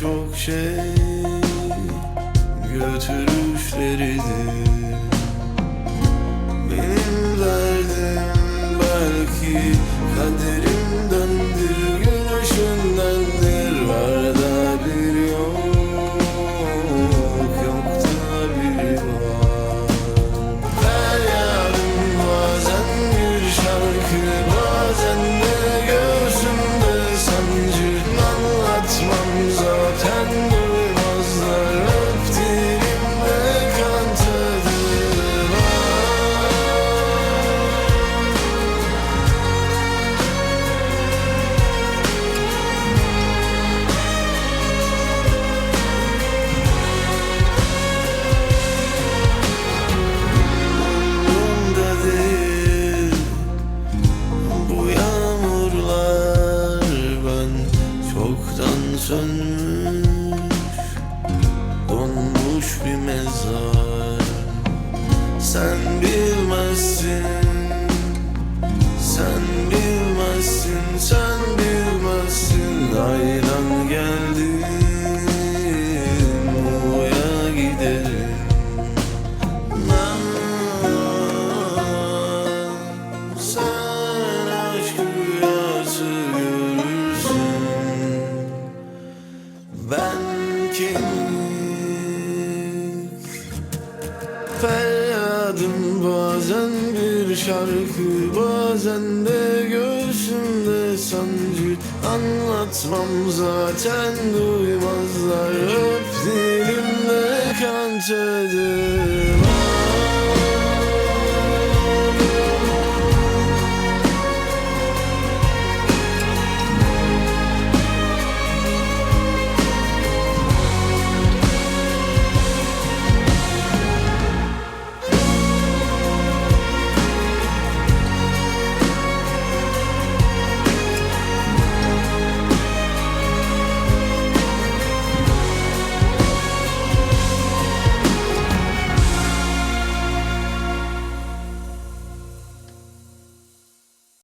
çok şey götürüşleridir. Benim derdim belki kaderimdendi çoktan sönmüş Donmuş bir mezar. Sen bilmezsin Sen bilmezsin Sen bilmezsin. Aydan bazen bir şarkı Bazen de göğsümde sancı. Anlatmam zaten duymazlar. Öp dilimde kan tadı